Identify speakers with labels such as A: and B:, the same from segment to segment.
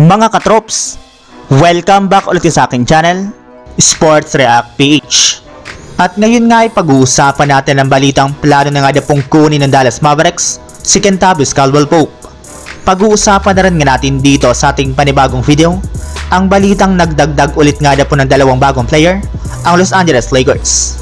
A: Mga katrops, welcome back ulit sa aking channel, Sports React PH. At ngayon nga ay pag-uusapan natin ang balitang plano na nga na pong kunin ng Dallas Mavericks, si Kentavious Caldwell Pope. Pag-uusapan na rin nga natin dito sa ating panibagong video, ang balitang nagdagdag ulit nga na po ng dalawang bagong player, ang Los Angeles Lakers.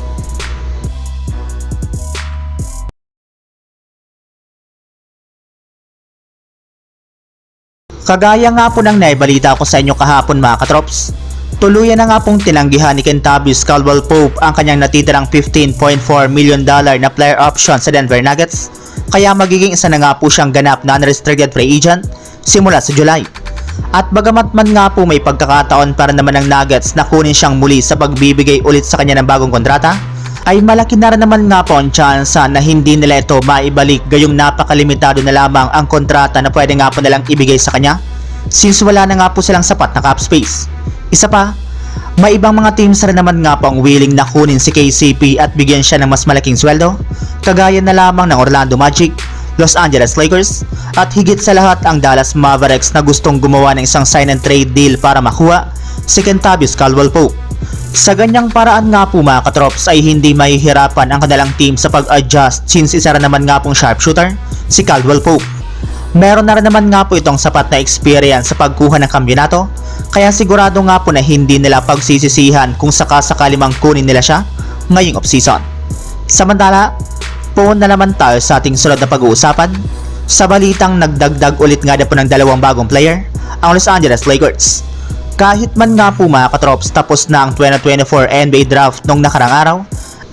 A: Kagaya nga po ng naibalita ko sa inyo kahapon mga katrops, tuluyan na nga pong tinanggihan ni Kentavious Caldwell Pope ang kanyang natitirang 15.4 million dollar na player option sa Denver Nuggets, kaya magiging isa na nga po siyang ganap na unrestricted free agent simula sa July. At bagamat man nga po may pagkakataon para naman ng Nuggets na kunin siyang muli sa pagbibigay ulit sa kanya ng bagong kontrata, ay malaki na rin naman nga po ang tsansa na hindi nila ito maibalik gayong napakalimitado na lamang ang kontrata na pwede nga po nilang ibigay sa kanya since wala na nga po silang sapat na cap space. Isa pa, may ibang mga teams rin naman nga po ang willing na kunin si KCP at bigyan siya ng mas malaking sweldo kagaya na lamang ng Orlando Magic, Los Angeles Lakers at higit sa lahat ang Dallas Mavericks na gustong gumawa ng isang sign and trade deal para makuha si Kentavious Caldwell Pope. Sa ganyang paraan nga po mga katrops ay hindi mahihirapan ang kanilang team sa pag-adjust since isa naman nga pong sharpshooter, si Caldwell Pope. Meron na rin naman nga po itong sapat na experience sa pagkuha ng kampiyonato, kaya sigurado nga po na hindi nila pagsisisihan kung sakasakali mang kunin nila siya ngayong offseason. Samantala, puon na naman tayo sa ating sunod na pag-uusapan. Sa balitang nagdagdag ulit nga na po ng dalawang bagong player, ang Los Angeles Lakers. Kahit man nga po mga katrops tapos na ang 2024 NBA Draft nung nakarang araw,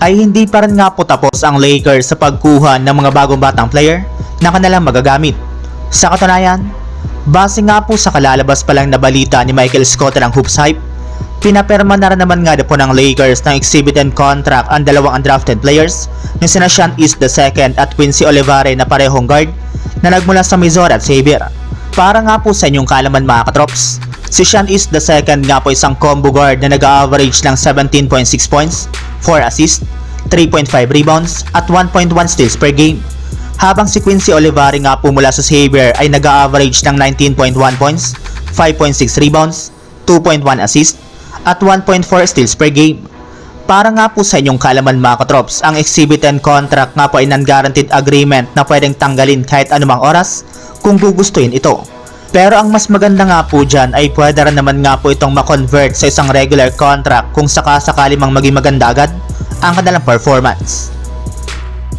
A: ay hindi pa rin nga po tapos ang Lakers sa pagkuha ng mga bagong batang player na kanilang magagamit. Sa katunayan, base nga po sa kalalabas pa lang na balita ni Michael Scott ng Hoops Hype, pinaperma na rin naman nga po ng Lakers ng exhibited contract ang dalawang undrafted players na sina Sean East II at Quincy Olivare na parehong guard na nagmula sa Missouri at Xavier. Para nga po sa inyong kalaman mga katrops, si Sean East II nga po isang combo guard na nag-average ng 17.6 points, 4 assists, 3.5 rebounds at 1.1 steals per game. Habang si Quincy Olivare nga po mula sa Xavier ay nag-average ng 19.1 points, 5.6 rebounds, 2.1 assists, at 1.4 steals per game. Para nga po sa inyong kalaman mga katrops, ang exhibited contract nga po ay non-guaranteed agreement na pwedeng tanggalin kahit anumang oras kung gugustuhin ito. Pero ang mas maganda nga po dyan ay pwede rin naman nga po itong makonvert sa isang regular contract kung sakasakali mang maging maganda agad ang kanilang performance.